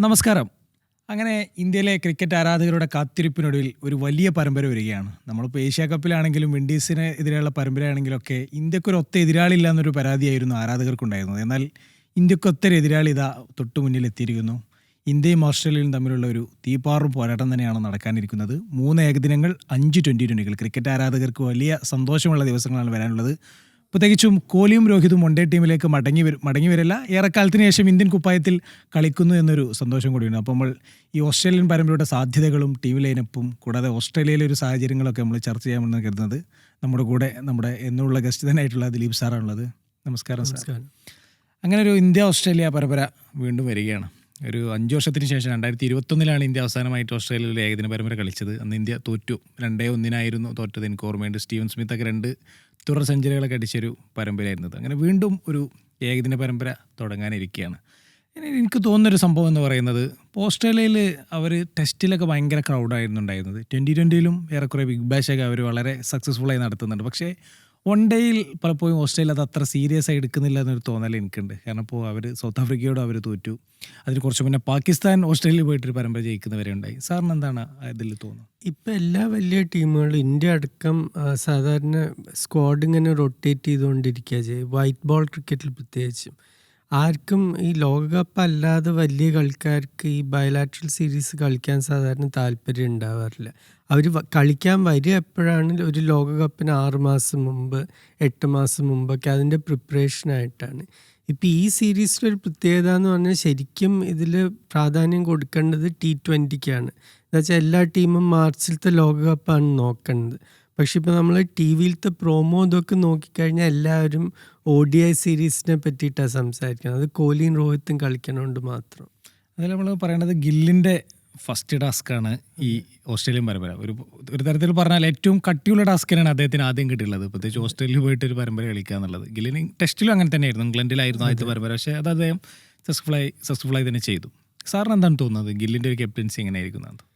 നമസ്കാരം. അങ്ങനെ ഇന്ത്യയിലെ ക്രിക്കറ്റ് ആരാധകരുടെ കാത്തിരിപ്പിനൊടുവിൽ ഒരു വലിയ പരമ്പര വരികയാണ്. നമ്മളിപ്പോൾ ഏഷ്യ കപ്പിലാണെങ്കിലും വിൻഡീസിന് എതിരെയുള്ള പരമ്പരയാണെങ്കിലും ഒക്കെ ഇന്ത്യക്കൊരു ഒത്ത എതിരാളില്ല എന്നൊരു പരാതിയായിരുന്നു ആരാധകർക്കുണ്ടായിരുന്നത്. എന്നാൽ ഇന്ത്യക്കൊത്തൊരു എതിരാളി ഇതാ തൊട്ടു മുന്നിൽ എത്തിയിരിക്കുന്നു. ഇന്ത്യയും ഓസ്ട്രേലിയയും തമ്മിലുള്ള ഒരു തീപ്പാറും പോരാട്ടം തന്നെയാണ് നടക്കാനിരിക്കുന്നത്. മൂന്ന് ഏകദിനങ്ങൾ അഞ്ച് ട്വന്റി ട്വന്റികൾ ക്രിക്കറ്റ് ആരാധകർക്ക് വലിയ സന്തോഷമുള്ള ദിവസങ്ങളാണ് വരാനുള്ളത്. പ്രത്യേകിച്ചും കോഹ്ലിയും രോഹിതും വൺഡേ ടീമിലേക്ക് മടങ്ങി വരും. മടങ്ങി വരില്ല. ഏറെക്കാലത്തിന് ശേഷം ഇന്ത്യൻ കുപ്പായത്തിൽ കളിക്കുന്നു എന്നൊരു സന്തോഷം കൂടിയുണ്ട്. അപ്പോൾ നമ്മൾ ഈ ഓസ്ട്രേലിയൻ പരമ്പരയുടെ സാധ്യതകളും ടീം ലൈനപ്പും കൂടാതെ ഓസ്ട്രേലിയയിലെ ഒരു സാഹചര്യങ്ങളൊക്കെ നമ്മൾ ചർച്ച ചെയ്യാമെന്ന് കരുതുന്നത്. നമ്മുടെ കൂടെ നമ്മുടെ എന്നുള്ള ഗസ്റ്റ് തന്നെ ആയിട്ടുള്ള ദിലീപ് സാറാണുള്ളത്. നമസ്കാരം നമസ്കാരം. അങ്ങനെ ഒരു ഇന്ത്യ ഓസ്ട്രേലിയ പരമ്പര വീണ്ടും വരികയാണ്. ഒരു അഞ്ച് വർഷത്തിന് ശേഷം രണ്ടായിരത്തി ഇരുപത്തൊന്നിലാണ് ഇന്ത്യ അവസാനമായിട്ട് ഓസ്ട്രേലിയയിൽ ഏകദിന പരമ്പര കളിച്ചത്. അന്ന് ഇന്ത്യ തോറ്റു. രണ്ടേ ഒന്നിനായിരുന്നു തോറ്റത്. എനിക്ക് ഓർമ്മയുണ്ട്. സ്റ്റീവൻ സ്മിത്ത് ഒക്കെ രണ്ട് തുടർ സെഞ്ചുറികളൊക്കെ അടിച്ചൊരു പരമ്പരയായിരുന്നത്. അങ്ങനെ വീണ്ടും ഒരു ഏകദിന പരമ്പര തുടങ്ങാനിരിക്കുകയാണ്. എനിക്ക് തോന്നുന്നൊരു സംഭവം എന്ന് പറയുന്നത് ഓസ്ട്രേലിയയിൽ അവർ ടെസ്റ്റിലൊക്കെ ഭയങ്കര ക്രൗഡായിരുന്നു ഉണ്ടായിരുന്നത് ട്വന്റി ട്വന്റിയിലും ഏറെക്കുറെ ബിഗ് ബാഷൊക്കെ അവർ വളരെ സക്സസ്ഫുള്ളായി നടത്തുന്നുണ്ട്. പക്ഷേ വൺ ഡേയിൽ പലപ്പോഴും ഓസ്ട്രേലിയ അത് അത്ര സീരിയസ് ആയി എടുക്കുന്നില്ല എന്നൊരു തോന്നൽ എനിക്കുണ്ട്. കാരണം ഇപ്പോൾ അവർ സൗത്ത് ആഫ്രിക്കയോട് അവർ തോറ്റു. അതിന് കുറച്ച് മുന്നേ പാകിസ്ഥാൻ ഓസ്ട്രേലിയ പോയിട്ടൊരു പരമ്പര ജയിക്കുന്നവരെ ഉണ്ടായി. സാറിന് എന്താണ് ഇതിൽ തോന്നുന്നത്? ഇപ്പം എല്ലാ വലിയ ടീമുകളും ഇന്ത്യ അടക്കം സാധാരണ സ്ക്വാഡ് ഇങ്ങനെ റൊട്ടേറ്റ് ചെയ്തുകൊണ്ടിരിക്കുക വൈറ്റ് ബോൾ ക്രിക്കറ്റിൽ പ്രത്യേകിച്ചും. ആർക്കും ഈ ലോകകപ്പ് അല്ലാതെ വലിയ കളിക്കാർക്ക് ഈ ബയലാട്രൽ സീരീസ് കളിക്കാൻ സാധാരണ താല്പര്യം ഉണ്ടാവാറില്ല. അവർ കളിക്കാൻ വരിക എപ്പോഴാണ് ഒരു ലോകകപ്പിന് ആറ് മാസം മുമ്പ് എട്ട് മാസം മുമ്പൊക്കെ അതിന്റെ പ്രിപ്പറേഷനായിട്ടാണ് ഇപ്പം ഈ സീരീസിലൊരു പ്രത്യേകത എന്ന് പറഞ്ഞാൽ ശരിക്കും ഇതിൽ പ്രാധാന്യം കൊടുക്കേണ്ടത് ടി ട്വന്റിക്കാണ് എന്നുവെച്ചാൽ എല്ലാ ടീമും മാർച്ചിലത്തെ ലോകകപ്പാണ് നോക്കേണ്ടത് പക്ഷെ ഇപ്പോൾ നമ്മൾ ടി വിയിലത്തെ പ്രോമോ ഇതൊക്കെ നോക്കിക്കഴിഞ്ഞാൽ എല്ലാവരും ഒ ഡി ഐ സീരീസിനെ പറ്റിയിട്ടാണ് സംസാരിക്കുന്നത്. അത് കോഹ്ലിയും രോഹിത്തും കളിക്കണോണ്ട് മാത്രം. അതിൽ നമ്മൾ പറയേണ്ടത് ഗില്ലിന്റെ ഫസ്റ്റ് ടാസ്ക് ആണ് ഈ ഓസ്ട്രേലിയൻ പരമ്പര. ഒരു ഒരു തരത്തിൽ പറഞ്ഞാൽ ഏറ്റവും കട്ടിയുള്ള ടാസ്ക് ടാസ്കിനാണ് അദ്ദേഹത്തിന് ആദ്യം കിട്ടിയുള്ളത് പ്രത്യേകിച്ച് ഓസ്ട്രേലിയ പോയിട്ട് ഒരു പരമ്പര കളിക്കുക എന്നുള്ളത്. ഗില്ലിന് ടെസ്റ്റിലും അങ്ങനെ തന്നെയായിരുന്നു. ഇംഗ്ലണ്ടിലായിരുന്നു ആദ്യത്തെ പരമ്പര. പക്ഷേ അത് അദ്ദേഹം സക്സസ്ഫുൾ ആയി സക്സസ്ഫുൾ ആയി തന്നെ ചെയ്തു. സാറിന് എന്താണ് തോന്നുന്നത്? ഗില്ലിന്റെ ഒരു ക്യാപ്റ്റൻസി എങ്ങനെയായിരിക്കും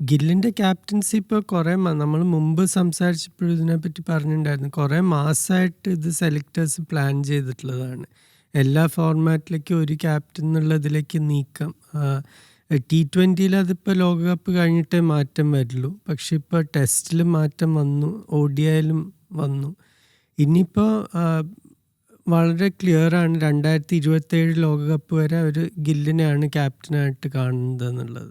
ഗില്ലിന്റെ ക്യാപ്റ്റൻസി ഇപ്പോൾ കുറേ നമ്മൾ മുമ്പ് സംസാരിച്ചപ്പോഴും ഇതിനെപ്പറ്റി പറഞ്ഞിട്ടുണ്ടായിരുന്നു കുറേ മാസമായിട്ട് ഇത് സെലക്ടേഴ്സ് പ്ലാൻ ചെയ്തിട്ടുള്ളതാണ്. എല്ലാ ഫോർമാറ്റിലേക്കും ഒരു ക്യാപ്റ്റൻ എന്നുള്ളതിലേക്ക് നീക്കം. ടി ട്വന്റിയിൽ അതിപ്പോൾ ലോകകപ്പ് കഴിഞ്ഞിട്ടേ മാറ്റം വരുള്ളൂ. പക്ഷെ ഇപ്പോൾ ടെസ്റ്റിൽ മാറ്റം വന്നു ഒ വന്നു. ഇനിയിപ്പോൾ വളരെ ക്ലിയർ ആണ് രണ്ടായിരത്തി ഇരുപത്തേഴ് ലോകകപ്പ് വരെ അവർ ഗില്ലിനെയാണ് ക്യാപ്റ്റനായിട്ട് കാണുന്നത് എന്നുള്ളത്.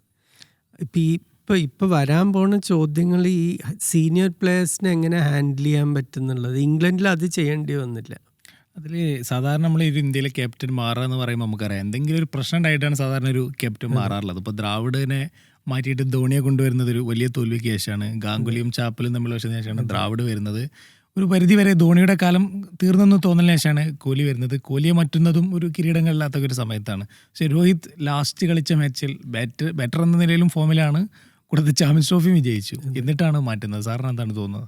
ഇപ്പം ഈ ഇപ്പോൾ ഇപ്പോൾ വരാൻ പോണ ചോദ്യങ്ങൾ ഈ സീനിയർ പ്ലേയേഴ്സിനെ എങ്ങനെ ഹാൻഡിൽ ചെയ്യാൻ പറ്റുന്നുള്ളത്? ഇംഗ്ലണ്ടിൽ അത് ചെയ്യേണ്ടി വന്നില്ല. അതിൽ സാധാരണ നമ്മൾ ഒരു ഇന്ത്യയിലെ ക്യാപ്റ്റൻ മാറുക എന്ന് പറയുമ്പോൾ നമുക്കറിയാം. എന്തെങ്കിലും ഒരു പ്രശ്നം ഉണ്ടായിട്ടാണ് സാധാരണ ഒരു ക്യാപ്റ്റൻ മാറാറുള്ളത്. ഇപ്പോൾ ദ്രാവിഡിനെ മാറ്റിയിട്ട് ധോണിയെ കൊണ്ടുവരുന്നത് ഒരു വലിയ തോൽവിക്ക് ശേഷമാണ്. ഗാംഗുലിയും ചാപ്പലും തമ്മിൽ വർഷത്തിന് ശേഷമാണ് ദ്രാവിഡ് വരുന്നത്. ഒരു പരിധി വരെ ധോണിയുടെ കാലം തീർന്നെന്ന് തോന്നലിന് ശേഷമാണ് കോഹ്ലി വരുന്നത്. കോഹ്ലിയെ മറ്റുന്നതും ഒരു കിരീടങ്ങളില്ലാത്ത ഒരു സമയത്താണ്. പക്ഷേ രോഹിത് ലാസ്റ്റ് കളിച്ച മാച്ചിൽ ബാറ്റ് ബാറ്റർ എന്ന നിലയിലും ഫോമിലാണ് കൂടാതെ ചാമ്പ്യൻസ് ട്രോഫിയും വിജയിച്ചു. എന്നിട്ടാണ് മാറ്റുന്നത്? സാറിന് എന്താണ് തോന്നുന്നത്?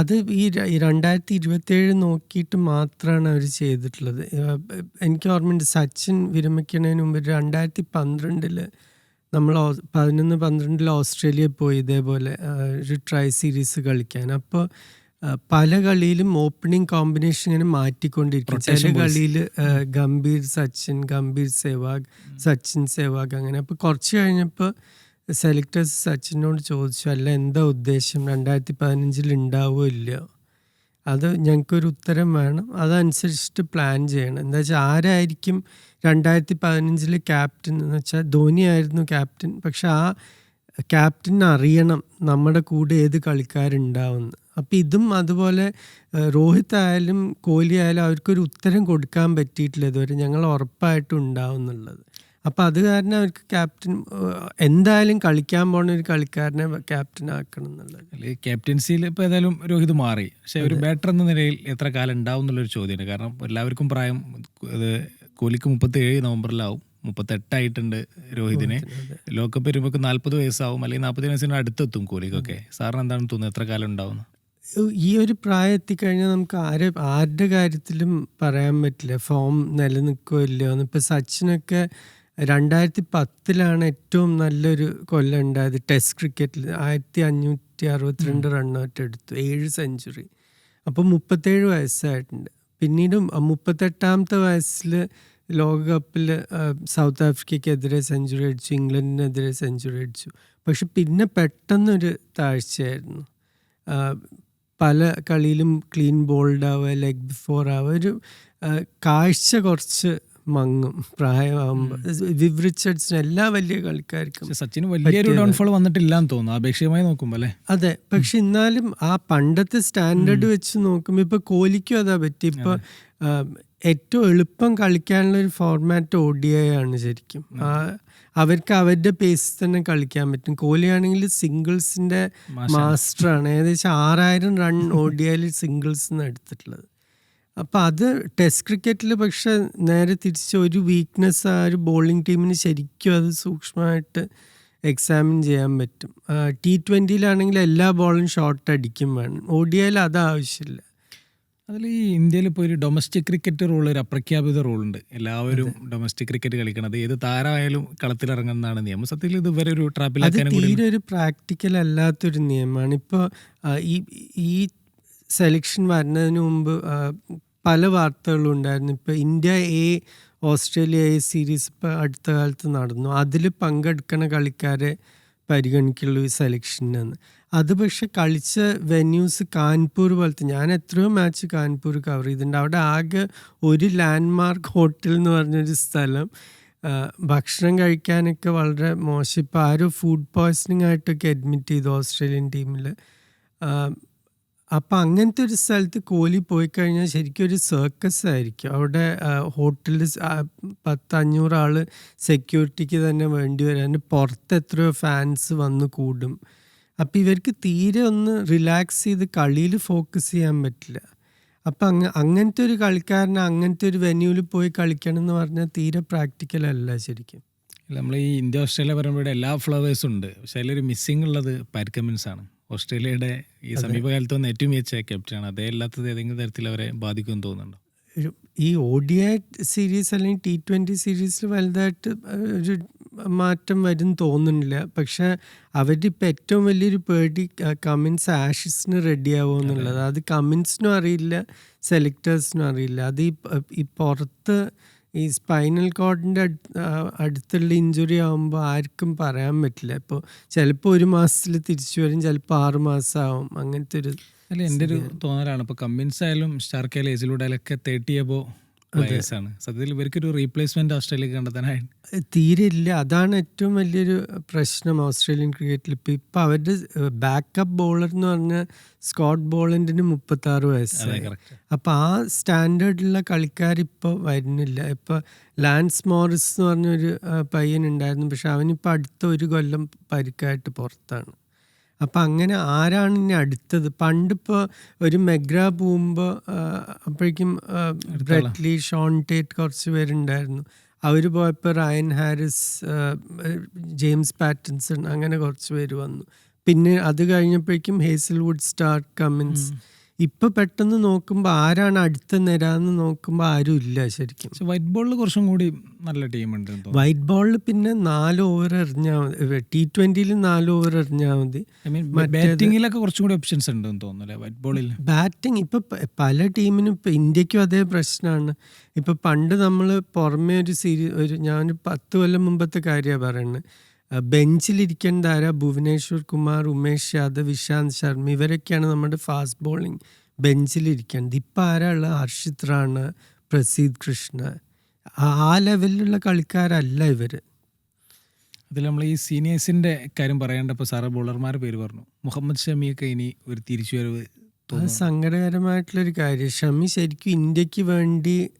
അത് ഈ രണ്ടായിരത്തി ഇരുപത്തേഴ് നോക്കിയിട്ട് മാത്രമാണ് അവർ ചെയ്തിട്ടുള്ളത്. എനിക്ക് ഓർമ്മയുണ്ട് സച്ചിൻ വിരമിക്കുന്നതിന് മുമ്പ് രണ്ടായിരത്തി പന്ത്രണ്ടിൽ നമ്മൾ പതിനൊന്ന് പന്ത്രണ്ടിൽ ഓസ്ട്രേലിയ പോയി ഇതേപോലെ ഒരു ട്രൈ സീരീസ് കളിക്കാൻ. അപ്പോൾ പല കളിയിലും ഓപ്പണിംഗ് കോമ്പിനേഷൻ ഇങ്ങനെ മാറ്റിക്കൊണ്ടിരിക്കും. ചില കളിയിൽ ഗംഭീർ സച്ചിൻ ഗംഭീർ സെവാഗ് സച്ചിൻ സെവാഗ് അങ്ങനെ. അപ്പോൾ കുറച്ച് കഴിഞ്ഞപ്പോൾ സെലക്ടേഴ്സ് സച്ചിനോട് ചോദിച്ചു അല്ല എന്താ ഉദ്ദേശം? രണ്ടായിരത്തി പതിനഞ്ചിൽ ഉണ്ടാവുമോ ഇല്ലയോ? അത് ഞങ്ങൾക്കൊരു ഉത്തരം വേണം. അതനുസരിച്ചിട്ട് പ്ലാൻ ചെയ്യണം. എന്താ വെച്ചാൽ ആരായിരിക്കും രണ്ടായിരത്തി പതിനഞ്ചിൽ ക്യാപ്റ്റൻ? എന്ന് വെച്ചാൽ ധോനി ആയിരുന്നു ക്യാപ്റ്റൻ. പക്ഷെ ആ ക്യാപ്റ്റൻ അറിയണം നമ്മുടെ കൂടെ ഏത് കളിക്കാരുണ്ടാവുമെന്ന് അപ്പം ഇതും അതുപോലെ രോഹിത് ആയാലും കോഹ്ലി ആയാലും അവർക്കൊരു ഉത്തരം കൊടുക്കാൻ പറ്റിയിട്ടില്ല ഇതുവരെ. ഞങ്ങൾ ഉറപ്പായിട്ടും ഉണ്ടാവും എന്നുള്ളത് അപ്പം അത് കാരണം അവർക്ക് ക്യാപ്റ്റൻ എന്തായാലും കളിക്കാൻ പോണ ഒരു കളിക്കാരനെ ക്യാപ്റ്റൻ ആക്കണം എന്നുള്ളത്. ക്യാപ്റ്റൻസിയിൽ ഇപ്പോൾ ഏതായാലും രോഹിത് മാറി. പക്ഷേ ഒരു ബാറ്റർ എന്ന നിലയിൽ എത്ര കാലം ഉണ്ടാവും എന്നുള്ളൊരു ചോദ്യമാണ് കാരണം എല്ലാവർക്കും പ്രായം ഇത് കോഹ്ലിക്ക് മുപ്പത്തി ഏഴ് നവംബറിലാവും. മുപ്പത്തെട്ടായിട്ടുണ്ട് രോഹിതിന്. ലോകകപ്പ് വരുമ്പോൾ നാൽപ്പത് വയസ്സാവും. അല്ലെങ്കിൽ നാൽപ്പത് വയസ്സിന് അടുത്തെത്തും കോഹ്ലിക്കൊക്കെ സാറിന് എന്താണ് തോന്നുന്നത്? എത്ര കാലം ഉണ്ടാവും ഈ ഒരു പ്രായം എത്തിക്കഴിഞ്ഞാൽ നമുക്ക് ആരെ ആരുടെ കാര്യത്തിലും പറയാൻ പറ്റില്ല. ഫോം നിലനിൽക്കുമല്ലോ എന്ന് ഇപ്പം സച്ചിനൊക്കെ രണ്ടായിരത്തി പത്തിലാണ് ഏറ്റവും നല്ലൊരു കൊല്ലം ഉണ്ടായത്. ടെസ്റ്റ് ക്രിക്കറ്റിൽ ആയിരത്തി അഞ്ഞൂറ്റി അറുപത്തിരണ്ട് റണ്ണൗട്ട് എടുത്തു ഏഴ് സെഞ്ചുറി. അപ്പോൾ മുപ്പത്തേഴ് വയസ്സായിട്ടുണ്ട്. പിന്നീടും മുപ്പത്തെട്ടാമത്തെ വയസ്സിൽ ലോകകപ്പിൽ സൗത്ത് ആഫ്രിക്കയ്ക്കെതിരെ സെഞ്ചുറി അടിച്ചു ഇംഗ്ലണ്ടിനെതിരെ സെഞ്ചുറി അടിച്ചു. പക്ഷെ പിന്നെ പെട്ടെന്നൊരു താഴ്ചയായിരുന്നു. പല കളിയിലും ക്ലീൻ ബോൾഡ് ആവുക ലെഗ് ബിഫോർ ആവുക ഒരു കാഴ്ച കുറച്ച് മങ്ങും പ്രായമാകുമ്പോൾ വിവ് റിച്ചർഡ്സിന് എല്ലാ വലിയ കളിക്കാർക്കും സച്ചിന് വലിയൊരു ഡൗൺഫോൾ വന്നിട്ടില്ല എന്ന് തോന്നുന്നു അപേക്ഷികമായി നോക്കുമ്പോൾ അല്ലേ? അതെ പക്ഷെ എന്നാലും ആ പണ്ടത്തെ സ്റ്റാൻഡേർഡ് വെച്ച് നോക്കുമ്പോൾ ഇപ്പൊ കോഹ്ലിക്കും അതാ പറ്റി. ഇപ്പൊ ഏറ്റവും എളുപ്പം കളിക്കാനുള്ള ഒരു ഫോർമാറ്റ് ഒ ഡി ഐ ആണ് ശരിക്കും. ആ, അവർക്ക് അവരുടെ പേസിൽ തന്നെ കളിക്കാൻ പറ്റും. കോഹ്ലി ആണെങ്കിൽ സിംഗിൾസിന്റെ മാസ്റ്ററാണ് ഏകദേശം ആറായിരം റൺ ഒ ഡി ഐയിൽ സിംഗിൾസ് എടുത്തിട്ടുള്ളത്. അപ്പം അത് ടെസ്റ്റ് ക്രിക്കറ്റിൽ പക്ഷെ നേരെ തിരിച്ച് ഒരു വീക്ക്നെസ് ആ ഒരു ബോളിംഗ് ടീമിന് ശരിക്കും അത് സൂക്ഷ്മമായിട്ട് എക്സാമിൻ ചെയ്യാൻ പറ്റും. ടി ട്വന്റിയിലാണെങ്കിൽ എല്ലാ ബോളും ഷോർട്ട് അടിക്കും വേണം. ഒ ഡി ഐയിൽ അത് ആവശ്യമില്ല. അതിൽ ഈ ഇന്ത്യയിൽ ഇപ്പോൾ ഒരു ഡൊമസ്റ്റിക് ക്രിക്കറ്റ് റൂൾ ഒരു അപ്രഖ്യാപിത റൂളുണ്ട് എല്ലാവരും ഡൊമസ്റ്റിക് ക്രിക്കറ്റ് കളിക്കണത്. ഏത് താരമായാലും കളത്തിലിറങ്ങുന്നതാണ് നിയമം. സത്യത്തിൽ ഇത് വരെ ഒരു ട്രാപ്പിൽ തീരെ ഒരു പ്രാക്ടിക്കൽ അല്ലാത്തൊരു നിയമമാണ്. ഇപ്പോൾ ഈ ഈ സെലക്ഷൻ വരുന്നതിന് മുമ്പ് പല വാർത്തകളും ഉണ്ടായിരുന്നു. ഇപ്പോൾ India A Australia A series ഇപ്പോൾ അടുത്ത കാലത്ത് നടന്നു. അതിൽ പങ്കെടുക്കുന്ന കളിക്കാരെ പരിഗണിക്കുള്ളൂ ഈ സെലക്ഷനെന്ന് അത് പക്ഷെ കളിച്ച വെന്യൂസ് കാൺപൂർ പോലത്തെ ഞാൻ എത്രയോ മാച്ച് കാൺപൂർ കവർ ചെയ്തിട്ടുണ്ട്. അവിടെ ആകെ ഒരു ലാൻഡ്മാർക്ക് ഹോട്ടൽ എന്ന് പറഞ്ഞൊരു സ്ഥലം. ഭക്ഷണം കഴിക്കാനൊക്കെ വളരെ മോശം. ഇപ്പോൾ ആരോ ഫുഡ് പോയ്സണിങ് ആയിട്ടൊക്കെ അഡ്മിറ്റ് ചെയ്തു ഓസ്ട്രേലിയൻ ടീമിൽ അപ്പം അങ്ങനത്തെ ഒരു സ്ഥലത്ത് കോഹ്ലി പോയി കഴിഞ്ഞാൽ ശരിക്കും ഒരു സർക്കസ് ആയിരിക്കും. അവിടെ ഹോട്ടലിൽ പത്ത് അഞ്ഞൂറ് ആൾ സെക്യൂരിറ്റിക്ക് തന്നെ വേണ്ടി വരും. അതിന് പുറത്ത് എത്രയോ ഫാൻസ് വന്ന് കൂടും. അപ്പം ഇവർക്ക് തീരെ ഒന്ന് റിലാക്സ് ചെയ്ത് കളിയിൽ ഫോക്കസ് ചെയ്യാൻ പറ്റില്ല. അപ്പം അങ്ങ അങ്ങനത്തെ ഒരു കളിക്കാരനെ അങ്ങനത്തെ ഒരു വെന്യൂവിൽ പോയി കളിക്കണം എന്ന് പറഞ്ഞാൽ തീരെ പ്രാക്ടിക്കൽ അല്ല ശരിക്കും. നമ്മൾ ഈ ഇന്ത്യ ഓസ്ട്രേലിയ പറയുമ്പോൾ എല്ലാ ഫ്ലവേഴ്സും ഉണ്ട്. പക്ഷേ അതിലൊരു മിസ്സിംഗ് ഉള്ളത് പാരിക്കമിൻസ് ആണ്. ഓസ്ട്രേലിയയുടെ ഈ സമീപകാലത്ത് വന്ന ഏറ്റവും മികച്ച ക്യാപ്റ്റനാണ്. അതേ അല്ലാത്തത് ഏതെങ്കിലും തരത്തിൽ അവരെ ബാധിക്കുമെന്ന് തോന്നുന്നുണ്ടോ? ഈ ഒഡിയ സീരീസ് അല്ലെങ്കിൽ ടി ട്വന്റി സീരീസിൽ വലുതായിട്ട് ഒരു മാറ്റം വരും തോന്നുന്നില്ല. പക്ഷെ അവരിപ്പോൾ ഏറ്റവും വലിയൊരു പേടി കമ്മിൻസ് കമിൻസ് ആഷിസിന് റെഡി ആവുമോ എന്നുള്ളത്. അത്. കമിൻസിനും അറിയില്ല സെലക്ടേഴ്സിനും അറിയില്ല. അത് ഈ പുറത്ത് ഈ സ്പൈനൽ കോഡിന്റെ അടുത്തുള്ള ഇഞ്ചുറി ആകുമ്പോൾ ആർക്കും പറയാൻ പറ്റില്ല. ഇപ്പോൾ ചിലപ്പോൾ ഒരു മാസത്തിൽ തിരിച്ചു വരും ചിലപ്പോൾ ആറ് മാസമാവും അങ്ങനത്തെ ഒരു അല്ല എന്റെ ഒരു തോന്നലാണ്. ഇപ്പോൾ കമ്മിൻസ് ആയാലും സ്റ്റാർക്ക് ആയാലും ഒക്കെ തേർട്ടി ആണ്. സത്യത്തിൽ ഇവർക്കൊരു റീപ്ലേസ്മെന്റ് ഓസ്ട്രേലിയ കണ്ടെത്താനായിട്ട്. തീരെ ഇല്ല. അതാണ് ഏറ്റവും വലിയൊരു പ്രശ്നം ഓസ്ട്രേലിയൻ ക്രിക്കറ്റിൽ ഇപ്പം ഇപ്പം അവരുടെ ബാക്കപ്പ് ബോളർ എന്ന് പറഞ്ഞ സ്കോട്ട് ബോളൻഡിന് മുപ്പത്തി ആറ് വയസ്സ് വയസ്സായി അപ്പം ആ സ്റ്റാൻഡേർഡിലുള്ള കളിക്കാർ ഇപ്പോൾ വരുന്നില്ല. ഇപ്പം ലാൻസ് മോറിസ് എന്ന് പറഞ്ഞൊരു പയ്യൻ ഉണ്ടായിരുന്നു. പക്ഷെ അവനിപ്പോൾ അടുത്ത ഒരു കൊല്ലം പരിക്കായിട്ട് പുറത്താണ്. അപ്പം അങ്ങനെ ആരാണ് ഇനി അടുത്തത്? പണ്ടിപ്പോൾ ഒരു മെഗ്ര പോകുമ്പോൾ അപ്പോഴേക്കും ബ്രെറ്റ്ലി ഷോൺ ടേറ്റ് കുറച്ച് പേരുണ്ടായിരുന്നു. അവർ പോയപ്പോൾ റയൻ ഹാരിസ് ജെയിംസ് പാറ്റൻസൺ അങ്ങനെ കുറച്ച് പേര് വന്നു. പിന്നെ അത് കഴിഞ്ഞപ്പോഴേക്കും ഹേസൽവുഡ് സ്റ്റാർ കമിൻസ് ഇപ്പൊ പെട്ടെന്ന് നോക്കുമ്പോൾ ആരാണ് അടുത്ത നിര എന്ന് നോക്കുമ്പോൾ ആരും ഇല്ല ശരിക്കും. വൈറ്റ് ബോളിൽ കുറച്ചും കൂടി നല്ല ടീമുണ്ട് വൈറ്റ് ബോളിൽ പിന്നെ നാല് ഓവർ എറിഞ്ഞാൽ മതി. ടി ട്വന്റിയിൽ നാല് ഓവർ എറിഞ്ഞാൽ മതി. ബാറ്റിംഗിലൊക്കെ കുറച്ചും കൂടി ഓപ്ഷൻസ് ഉണ്ടെന്ന് തോന്നുന്നു വൈറ്റ് ബോളിൽ ബാറ്റിംഗ് ഇപ്പൊ പല ടീമിനും ഇപ്പൊ ഇന്ത്യക്കും അതേ പ്രശ്നമാണ് ഇപ്പൊ പണ്ട് നമ്മൾ പുറമേ ഒരു സീരീസ് ഒരു ഞാൻ പത്ത് കൊല്ലം മുമ്പത്തെ കാര്യമാണ് പറയുന്നത് ബെഞ്ചിലിരിക്കേണ്ട ആരാ? ഭുവനേശ്വർ കുമാർ ഉമേഷ് യാദവ് ഇഷാന്ത് ശർമ്മ ഇവരൊക്കെയാണ് നമ്മുടെ ഫാസ്റ്റ് ബോളിംഗ് ബെഞ്ചിലിരിക്കേണ്ടത്. ഇപ്പം ആരാ ഹർഷിത് റാണ പ്രസീദ് കൃഷ്ണ. ആ- ലെവലിലുള്ള കളിക്കാരല്ല ഇവർ. അതിൽ നമ്മൾ ഈ സീനിയേഴ്സിന്റെ കാര്യം പറയേണ്ടപ്പോൾ സാറ് ബോളർമാരുടെ പേര് പറഞ്ഞു. മുഹമ്മദ് ഷമിയൊക്കെ ഇനി ഒരു തിരിച്ചുവരവ് അത് തോന്നുന്നു. സങ്കടകരമായിട്ടുള്ളൊരു കാര്യം. ഷമി ശരിക്കും ഇന്ത്യയ്ക്ക് വേണ്ടി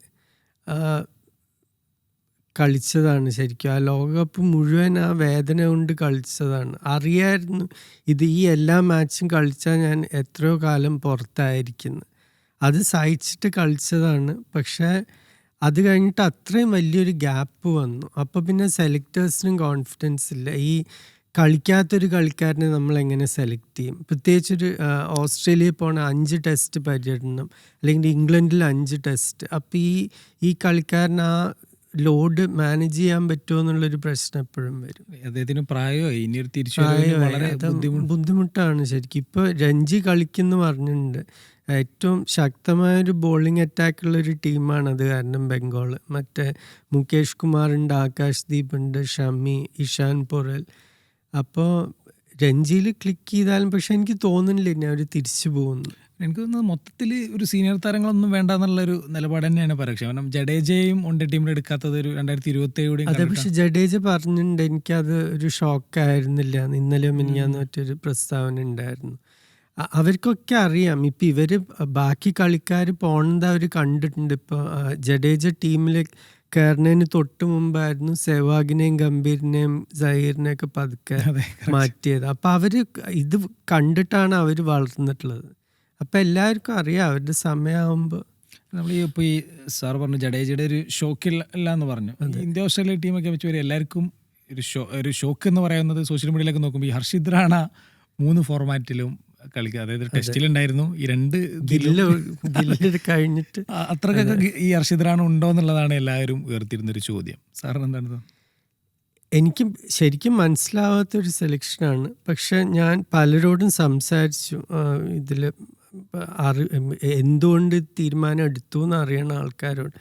കളിച്ചതാണ് ശരിക്കും. ആ ലോകകപ്പ് മുഴുവൻ ആ വേദന കൊണ്ട് കളിച്ചതാണ്. അറിയായിരുന്നു ഇത് ഈ എല്ലാ മാച്ചും കളിച്ചാൽ ഞാൻ എത്രയോ കാലം പുറത്തായിരിക്കുന്നു. അത് സഹിച്ചിട്ട് കളിച്ചതാണ്. പക്ഷേ അത് കഴിഞ്ഞിട്ട് അത്രയും വലിയൊരു ഗ്യാപ്പ് വന്നു. അപ്പോൾ പിന്നെ സെലക്ടേഴ്സിനും കോൺഫിഡൻസ് ഇല്ല. ഈ കളിക്കാത്തൊരു കളിക്കാരനെ നമ്മൾ എങ്ങനെ സെലക്ട് ചെയ്യും? പ്രത്യേകിച്ചൊരു ഓസ്ട്രേലിയയിൽ പോണ അഞ്ച് ടെസ്റ്റ് പര്യടനം അല്ലെങ്കിൽ ഇംഗ്ലണ്ടിൽ അഞ്ച് ടെസ്റ്റ് അപ്പോൾ ഈ ഈ കളിക്കാരൻ ആ ലോഡ് മാനേജ് ചെയ്യാൻ പറ്റുമോ എന്നുള്ളൊരു പ്രശ്നം എപ്പോഴും വരും. അദ്ദേഹത്തിന് പ്രായമായി ഇനി ഒരു വളരെ ബുദ്ധിമുട്ടാണ് ശരിക്കും. ഇപ്പൊ രഞ്ജി കളിക്കുന്നു പറഞ്ഞിട്ടുണ്ട്. ഏറ്റവും ശക്തമായ ഒരു ബോളിംഗ് അറ്റാക്കുള്ള ഒരു ടീമാണ് അത് കാരണം ബംഗാൾ മറ്റേ മുകേഷ് കുമാർ ഉണ്ട് ആകാശ് ദീപ് ഉണ്ട് ഷമി ഇഷാൻ പൊറൽ. അപ്പോൾ രഞ്ജിയിൽ ക്ലിക്ക് ചെയ്താലും പക്ഷെ എനിക്ക് തോന്നുന്നില്ല ഇനി അവർ തിരിച്ചു പോകുന്നു. എനിക്ക് തോന്നുന്നത് മൊത്തത്തിൽ ഒരു സീനിയർ താരങ്ങളൊന്നും വേണ്ട എന്നുള്ളൊരു നിലപാട് തന്നെയാണ് പരോക്ഷ. കാരണം ജഡേജയും ഉണ്ട് ടീമിൽ എടുക്കാത്തത് ഒരു രണ്ടായിരത്തി ഇരുപത്തി ഏഴുടെയും അതെ പക്ഷെ ജഡേജ പറഞ്ഞിട്ടുണ്ട് എനിക്കത് ഒരു ഷോക്ക് ആയിരുന്നില്ല. ഇന്നലെ മിനിയാന്ന് മറ്റൊരു പ്രസ്താവന ഉണ്ടായിരുന്നു. അവർക്കൊക്കെ അറിയാം ഇപ്പം ഇവർ ബാക്കി കളിക്കാർ പോണത് അവർ കണ്ടിട്ടുണ്ട്. ഇപ്പോൾ ജഡേജ ടീമിൽ കയറുന്നതിന് തൊട്ട് മുമ്പായിരുന്നു സെവാഗിനെയും ഗംഭീരിനെയും സഹീറിനെയൊക്കെ പതുക്കെ മാറ്റിയത്. അപ്പം അവർ ഇത് കണ്ടിട്ടാണ് അവർ വളർന്നിട്ടുള്ളത്. അപ്പം എല്ലാവർക്കും അറിയാം അവരുടെ സമയമാകുമ്പോൾ നമ്മൾ ഈ ഇപ്പോൾ ഈ സാർ പറഞ്ഞു ജഡേജയുടെ ഒരു ഷോക്കില്ല ഇല്ല എന്ന് പറഞ്ഞു. ഇന്ത്യ ഓസ്ട്രേലിയ ടീമൊക്കെ വെച്ച് വരെ എല്ലാവർക്കും ഒരു ഷോ ഒരു ഷോക്ക് എന്ന് പറയുന്നത് സോഷ്യൽ മീഡിയയിലൊക്കെ നോക്കുമ്പോൾ ഈ ഹർഷിത് റാണ മൂന്ന് ഫോർമാറ്റിലും കളിക്കുക. അതായത് ടെസ്റ്റിലുണ്ടായിരുന്നു ഈ രണ്ട് കഴിഞ്ഞിട്ട്. അത്രക്കൊക്കെ ഈ ഹർഷിത് റാണ ഉണ്ടോ എന്നുള്ളതാണ് എല്ലാവരും ഉയർത്തിയിരുന്നൊരു ചോദ്യം. സാറിന് എന്താണ്? എനിക്ക് ശരിക്കും മനസ്സിലാവാത്തൊരു സെലക്ഷനാണ് പക്ഷെ ഞാൻ പലരോടും സംസാരിച്ചു ഇതിൽ അറി എന്തുകൊണ്ട് തീരുമാനം എടുത്തു എന്ന് അറിയണ ആൾക്കാരോട്.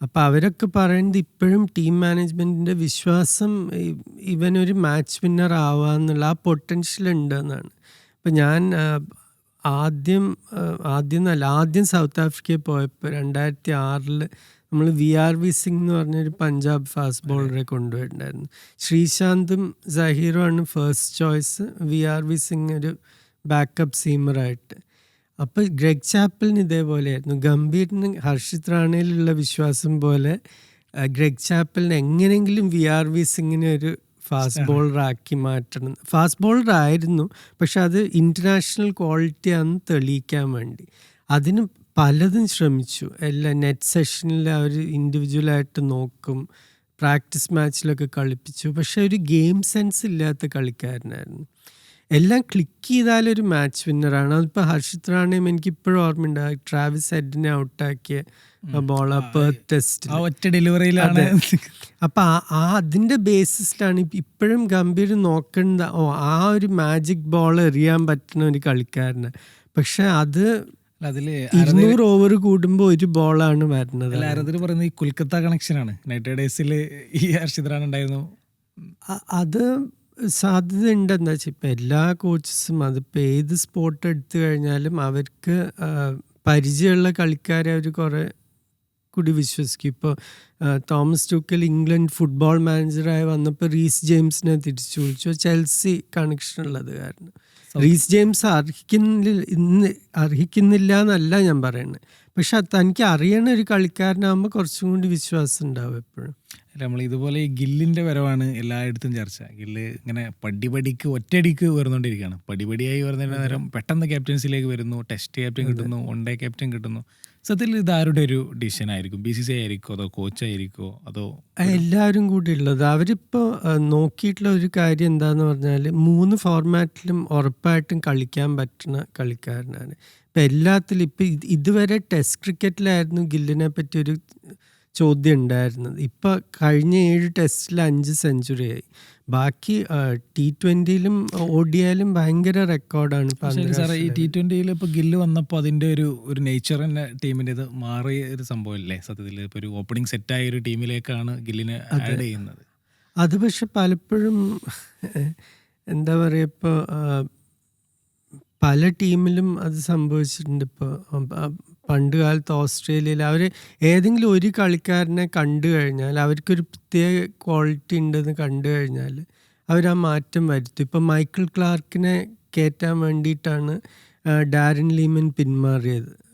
അപ്പോൾ അവരൊക്കെ പറയുന്നത് ഇപ്പോഴും ടീം മാനേജ്മെന്റിന്റെ വിശ്വാസം ഇവനൊരു മാച്ച് വിന്നർ ആവാന്നുള്ള ആ പൊട്ടൻഷ്യൽ ഉണ്ട് എന്നാണ് അപ്പം ഞാൻ ആദ്യം ആദ്യം എന്നല്ല ആദ്യം സൗത്ത് ആഫ്രിക്കയിൽ പോയപ്പോൾ രണ്ടായിരത്തി ആറിൽ നമ്മൾ വി ആർ വി സിംഗ് എന്ന് പറഞ്ഞൊരു പഞ്ചാബ് ഫാസ്റ്റ് ബോളറെ കൊണ്ടുപോയിട്ടുണ്ടായിരുന്നു ശ്രീശാന്തും സഹീറും ആണ് first choice V R V Singh ഒരു ബാക്കപ്പ് സീമറായിട്ട് അപ്പോൾ ഗ്രെഗ് ചാപ്പലിന് ഇതേപോലെയായിരുന്നു ഗംഭീറിന് ഹർഷിത് റാണയിലുള്ള വിശ്വാസം പോലെ ഗ്രഗ് ചാപ്പലിന് എങ്ങനെയെങ്കിലും വി ആർ വി സിംഗിനെ ഒരു ഫാസ്റ്റ് ബോളർ ആക്കി മാറ്റണം. ഫാസ്റ്റ് ബോളർ ആയിരുന്നു പക്ഷെ അത് ഇന്റർനാഷണൽ ക്വാളിറ്റി ആണെന്ന് തെളിയിക്കാൻ വേണ്ടി. അതിന് പലതും ശ്രമിച്ചു. എല്ലാ നെറ്റ് സെഷനിൽ അവർ ഇൻഡിവിജ്വലായിട്ട് നോക്കും പ്രാക്ടീസ് മാച്ചിലൊക്കെ കളിപ്പിച്ചു. പക്ഷെ ഒരു ഗെയിം സെൻസ് ഇല്ലാത്ത കളിക്കാരനായിരുന്നു. എല്ലാം ക്ലിക്ക് ചെയ്താലൊരു മാച്ച് വിന്നറാണ്. അതിപ്പോൾ ഹർഷിത് റാണയും എനിക്ക് ഇപ്പോഴും ഓർമ്മയുണ്ട്. ട്രാവിസ് ഹെഡിനെ ഔട്ടാക്കിയ പെർത്ത് ടെസ്റ്റ് ഒറ്റ ഡെലിവറിയിലാണ്. അപ്പൊ ആ അതിന്റെ ബേസിസിലാണ് ഇപ്പ- ഇപ്പോഴും ഗംഭീർ നോക്കേണ്ട. ഓ ആ ഒരു മാജിക് ബോൾ എറിയാൻ പറ്റുന്ന ഒരു കളിക്കാരന്. പക്ഷെ അത് അതിൽ ഇരുന്നൂറ് ഓവർ കൂടുമ്പോൾ ഒരു ബോളാണ് വരുന്നത്. പറയുന്നത് ഈ കൊൽക്കത്ത കണക്ഷനാണ് നൈറ്റ് റൈഡേഴ്സിൽ ഈ ഹർഷിത് റാണ ഉണ്ടായിരുന്നു അത് സാധ്യത എന്താ വെച്ചാൽ ഇപ്പം എല്ലാ കോച്ചസും അതിപ്പോൾ ഏത് സ്പോർട്ട് എടുത്തു കഴിഞ്ഞാലും അവർക്ക് പരിചയമുള്ള കളിക്കാരെ അവർ കുറേ കൂടി വിശ്വസിക്കും. ഇപ്പോൾ തോമസ് ടൂക്കൽ ഇംഗ്ലണ്ട് ഫുട്ബോൾ മാനേജറായി വന്നപ്പോൾ റീസ് ജെയിംസിനെ തിരിച്ചു വിളിച്ചു. ചെൽസി കണക്ഷൻ ഉള്ളത് കാരണം. റീസ് ജെയിംസ് അർഹിക്കുന്നില്ല ഇന്ന് അർഹിക്കുന്നില്ല എന്നല്ല ഞാൻ പറയുന്നത് പക്ഷെ തനിക്ക് അറിയണ ഒരു കളിക്കാരനാകുമ്പോൾ കുറച്ചും കൂടി വിശ്വാസം ഉണ്ടാവും എപ്പോഴും. നമ്മൾ ഇതുപോലെ ഈ ഗില്ലിന്റെ വരവാണ് എല്ലായിടത്തും ചർച്ച. ഗില്ല് ഇങ്ങനെ പടിപടിക്ക് ഒറ്റടിക്ക് ഉയർന്നുകൊണ്ടിരിക്കുകയാണ്. പടിപടിയായി വരുന്നതിന് നേരം പെട്ടെന്ന് ക്യാപ്റ്റൻസിലേക്ക് വരുന്നു ടെസ്റ്റ് ക്യാപ്റ്റൻ കിട്ടുന്നു വൺ ഡേ ക്യാപ്റ്റൻ കിട്ടുന്നു. സത്യത്തിൽ ഇത് ആരുടെ ഒരു ഡിസിഷൻ ആയിരിക്കും? ബി സി സി ആയിരിക്കോ അതോ കോച്ച് ആയിരിക്കോ അതോ എല്ലാവരും കൂടി ഉള്ളത് അവരിപ്പോൾ നോക്കിയിട്ടുള്ള ഒരു കാര്യം എന്താന്ന് പറഞ്ഞാൽ മൂന്ന് ഫോർമാറ്റിലും ഉറപ്പായിട്ടും കളിക്കാൻ പറ്റുന്ന കളിക്കാരനാണ്. ഇപ്പം എല്ലാത്തിലും ഇപ്പം ഇതുവരെ ടെസ്റ്റ് ക്രിക്കറ്റിലായിരുന്നു ഗില്ലിനെ പറ്റി ഒരു ചോദ്യം ഉണ്ടായിരുന്നത് ഇപ്പം കഴിഞ്ഞ ഏഴ് ടെസ്റ്റിൽ അഞ്ച് സെഞ്ചുറി ആയി ബാക്കി ടി ട്വന്റിയിലും ഓടിയാലും ഭയങ്കര റെക്കോർഡാണ് സാറേ ഈ ടി ട്വന്റിയിൽ ഇപ്പോൾ ഗില്ല് വന്നപ്പോൾ അതിന്റെ ഒരു ഒരു നേച്ചർ തന്നെ ടീമിന്റെ ഇത് മാറിയ ഒരു സംഭവമല്ലേ? സത്യത്തിൽ ഇപ്പോൾ ഒരു ഓപ്പണിംഗ് സെറ്റായ ഒരു ടീമിലേക്കാണ് ഗില്ലിനെ ആഡ് ചെയ്യുന്നത്. അത് പക്ഷെ പലപ്പോഴും എന്താ പറയുക ഇപ്പോൾ പല ടീമിലും അത് സംഭവിച്ചിട്ടുണ്ട് ഇപ്പോൾ പണ്ട് കാലത്ത് ഓസ്ട്രേലിയയിൽ അവർ ഏതെങ്കിലും ഒരു കളിക്കാരനെ കണ്ടു കഴിഞ്ഞാൽ അവർക്കൊരു പ്രത്യേക ക്വാളിറ്റി ഉണ്ടെന്ന് കണ്ടു കഴിഞ്ഞാൽ അവർ ആ മാറ്റം വരുത്തും. ഇപ്പം മൈക്കിൾ ക്ലാർക്കിനെ കയറ്റാൻ വേണ്ടിയിട്ടാണ് ഡാരൻ ലീമൻ പിന്മാറിയത്.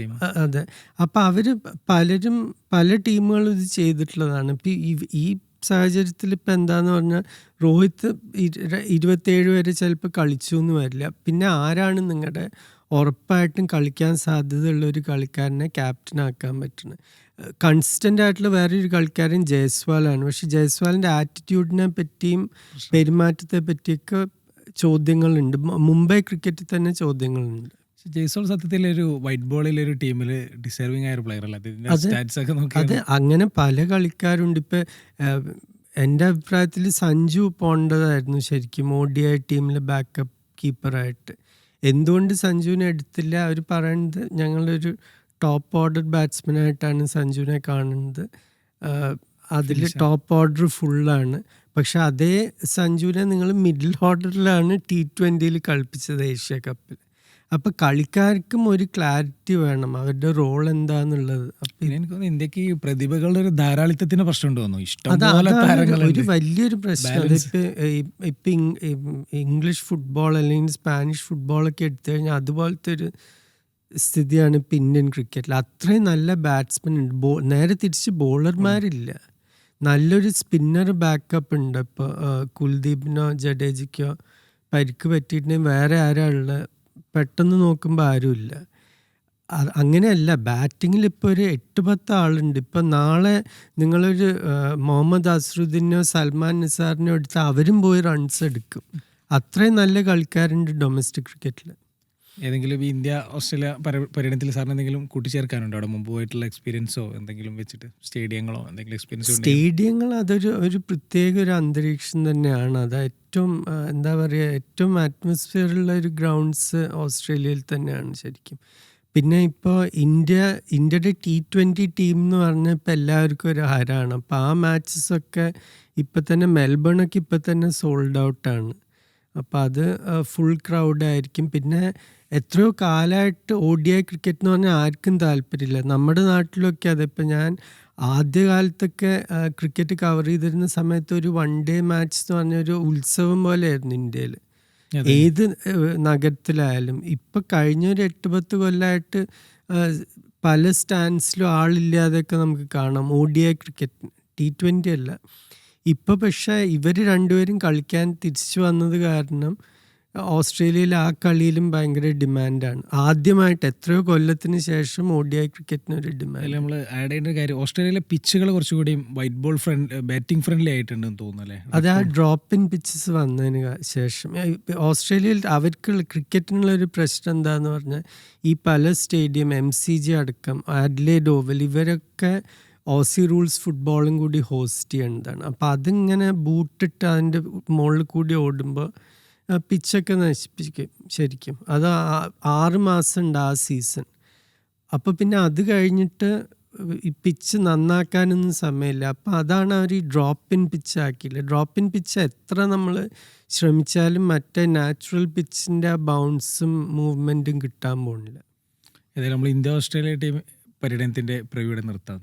ടീം അതെ. അപ്പം അവർ പലരും പല ടീമുകളും ഇത് ചെയ്തിട്ടുള്ളതാണ്. ഇപ്പം ഈ സാഹചര്യത്തിൽ ഇപ്പം എന്താന്ന് പറഞ്ഞാൽ രോഹിത് ഇര- ഇരുപത്തേഴ് വരെ ചിലപ്പോൾ കളിച്ചു എന്ന് വരില്ല. പിന്നെ ആരാണ് നിങ്ങളുടെ ഉറപ്പായിട്ടും കളിക്കാൻ സാധ്യതയുള്ള ഒരു കളിക്കാരനെ ക്യാപ്റ്റൻ ആക്കാൻ പറ്റുന്നത്. കൺസിസ്റ്റന്റ് ആയിട്ടുള്ള വേറൊരു കളിക്കാരൻ ജയ്സ്വാലാണ് പക്ഷെ ജയ്സ്വാലിന്റെ ആറ്റിറ്റ്യൂഡിനെ പറ്റിയും പെരുമാറ്റത്തെ പറ്റിയൊക്കെ ചോദ്യങ്ങളുണ്ട്. മുംബൈ ക്രിക്കറ്റിൽ തന്നെ ചോദ്യങ്ങളുണ്ട്. ജയ്സോൾ സത്യത്തിൽ ഒരു വൈറ്റ് ബോളിൽ ഒരു ടീമിൽ ഡിസേർവിങ് ആയ ഒരു പ്ലെയർ അല്ല? അത് അങ്ങനെ പല കളിക്കാരുണ്ട്. ഇപ്പം എന്റെ അഭിപ്രായത്തിൽ സഞ്ജു പോണ്ടതായിരുന്നു ശരിക്കും. ഐ ടീമിലെ ബാക്കപ്പ് കീപ്പറായിട്ട് എന്തുകൊണ്ട് സഞ്ജുവിനെ എടുത്തില്ല? അവർ പറയുന്നത് ഞങ്ങളൊരു ടോപ്പ് ഓർഡർ ബാറ്റ്സ്മാനായിട്ടാണ് സഞ്ജുവിനെ കാണുന്നത്. അതിൽ ടോപ്പ് ഓർഡർ ഫുള്ളാണ് പക്ഷെ അതേ സഞ്ജുവിനെ നിങ്ങൾ മിഡിൽ ഓർഡറിലാണ് ടി ട്വന്റിയിൽ കളിപ്പിച്ചത് ഏഷ്യ കപ്പിൽ അപ്പോൾ കളിക്കാർക്കും ഒരു ക്ലാരിറ്റി വേണം. അവരുടെ റോൾ എന്താന്നുള്ളത്. അപ്പം പിന്നെ എനിക്ക് തോന്നുന്നു ഇന്ത്യയ്ക്ക് ഈ പ്രതിഭകളുടെ ഒരു ധാരാളിത്തത്തിന്റെ പ്രശ്നം തോന്നുന്നു. ഇഷ്ടം ഒരു വലിയൊരു പ്രശ്നം. ഇപ്പൊ ഇംഗ്ലീഷ് ഫുട്ബോൾ അല്ലെങ്കിൽ സ്പാനിഷ് ഫുട്ബോൾ ഒക്കെ എടുത്തു കഴിഞ്ഞാൽ അതുപോലത്തെ ഒരു സ്ഥിതിയാണ് ഇപ്പൊ ഇന്ത്യൻ ക്രിക്കറ്റിൽ അത്രയും നല്ല ബാറ്റ്സ്മാൻ ഉണ്ട്. ബോ നേരെ തിരിച്ച് ബോളർമാരില്ല നല്ലൊരു സ്പിന്നർ ബാക്കപ്പ് ഉണ്ട്. ഇപ്പോൾ കുൽദീപിനോ ജഡേജയ്ക്കോ പരിക്ക് പറ്റിയിട്ടുണ്ടെങ്കിൽ വേറെ ആരാ ഉള്ളത് പെട്ടെന്ന് നോക്കുമ്പോൾ ആരുമില്ല. അങ്ങനെയല്ല. ബാറ്റിങ്ങിൽ ഇപ്പോൾ ഒരു എട്ട് പത്ത് ആളുണ്ട്. ഇപ്പം നാളെ നിങ്ങളൊരു മുഹമ്മദ് അസ്രുദ്ദീനോ സൽമാൻ നിസാറിനോ എടുത്താൽ അവരും പോയി റൺസ് എടുക്കും. അത്രയും നല്ല കളിക്കാരുണ്ട് ഡൊമസ്റ്റിക് ക്രിക്കറ്റിൽ ഏതെങ്കിലും ഇന്ത്യ ഓസ്ട്രേലിയ പര്യടനത്തിൽ സാറിന് എന്തെങ്കിലും കൂട്ടിച്ചേർക്കാനുണ്ടോ? അവിടെ മുമ്പ് പോയിട്ടുള്ള എക്സ്പീരിയൻസോ എന്തെങ്കിലും വെച്ചിട്ട് സ്റ്റേഡിയങ്ങളോ? എന്തെങ്കിലും എക്സ്പീരിയൻസ് സ്റ്റേഡിയങ്ങൾ അതൊരു ഒരു പ്രത്യേക ഒരു അന്തരീക്ഷം തന്നെയാണ്. അത് ഏറ്റവും എന്താ പറയുക ഏറ്റവും അറ്റ്മോസ്ഫിയറുള്ള ഒരു ഗ്രൗണ്ട്സ് ഓസ്ട്രേലിയയിൽ തന്നെയാണ് ശരിക്കും. പിന്നെ ഇപ്പോൾ ഇന്ത്യ ഇന്ത്യയുടെ ടി ട്വന്റി ടീം എന്ന് പറഞ്ഞാൽ ഇപ്പോൾ എല്ലാവർക്കും ഒരു ഹരാണ് അപ്പോൾ ആ മാച്ചസൊക്കെ ഇപ്പം തന്നെ മെൽബണൊക്കെ ഇപ്പം തന്നെ സോൾഡ് ഔട്ടാണ് അപ്പോൾ അത് ഫുൾ ക്രൗഡായിരിക്കും പിന്നെ എത്രയോ കാലമായിട്ട് ഒ ഡി ഐ ക്രിക്കറ്റ് എന്ന് പറഞ്ഞാൽ ആർക്കും താല്പര്യമില്ല. നമ്മുടെ നാട്ടിലൊക്കെ അതിപ്പോൾ ഞാൻ ആദ്യകാലത്തൊക്കെ ക്രിക്കറ്റ് കവർ ചെയ്തിരുന്ന സമയത്ത് ഒരു വൺ ഡേ മാച്ച് എന്ന് പറഞ്ഞ ഒരു ഉത്സവം പോലെയായിരുന്നു ഇന്ത്യയിൽ. ഏത് നഗരത്തിലായാലും. ഇപ്പം കഴിഞ്ഞ ഒരു എട്ട് പത്ത് കൊല്ലമായിട്ട് പല സ്റ്റാൻഡ്സിലും ആളില്ലാതെയൊക്കെ നമുക്ക് കാണാം O D I cricket. T twenty അല്ല. ഇപ്പം പക്ഷേ ഇവർ രണ്ടുപേരും കളിക്കാൻ തിരിച്ചു വന്നത് കാരണം ഓസ്ട്രേലിയയിൽ ആ കളിയിലും ഭയങ്കര ഡിമാൻഡാണ്. ആദ്യമായിട്ട് എത്രയോ കൊല്ലത്തിന് ശേഷം ഐ ക്രിക്കറ്റിന് ഒരു ഡിമാൻഡ്. നമ്മൾ ആഡ് ചെയ്യേണ്ട കാര്യം ഓസ്ട്രേലിയയിലെ പിച്ചുകൾ കുറച്ചുകൂടി white ball front batting friendly ആയിട്ടുണ്ടെന്ന് തോന്നുന്നു അല്ലേ? അത് ആ ഡ്രോപ്പ് ഇൻ പിച്ചസ് വന്നതിന് ശേഷം. ഓസ്ട്രേലിയയിൽ അവർക്ക് ക്രിക്കറ്റിനുള്ള ഒരു പ്രശ്നം എന്താന്ന് പറഞ്ഞാൽ ഈ പല സ്റ്റേഡിയം എം സി ജി അടക്കം ആഡ്ലേഡ് ഓവൽ ഇവരൊക്കെ ഓസി റൂൾസ് ഫുട്ബോളും കൂടി ഹോസ്റ്റ് ചെയ്യേണ്ടതാണ് അപ്പോൾ അതിങ്ങനെ ബൂട്ടിട്ട് അതിന്റെ മുകളിൽ കൂടി ഓടുമ്പോൾ പിച്ചൊക്കെ നശിപ്പിക്കും ശരിക്കും. അത് ആ- ആറ് മാസം ഉണ്ട് ആ സീസൺ. അപ്പോൾ പിന്നെ അത് കഴിഞ്ഞിട്ട് ഈ പിച്ച് നന്നാക്കാനൊന്നും സമയമില്ല. അപ്പം അതാണ് അവർ ഈ ഡ്രോപ്പ് ഇൻ പിച്ച് ആക്കിയില്ല ഡ്രോപ്പ് ഇൻ പിച്ച് എത്ര നമ്മൾ ശ്രമിച്ചാലും മറ്റേ നാച്ചുറൽ പിച്ചിന്റെ ആ ബൗൺസും മൂവ്മെന്റും കിട്ടാൻ പോകുന്നില്ല. ഏതായാലും നമ്മൾ ഇന്ത്യ ഓസ്ട്രേലിയ ടീം പര്യടനത്തിന്റെ പ്രവീടെ നിർത്താൻ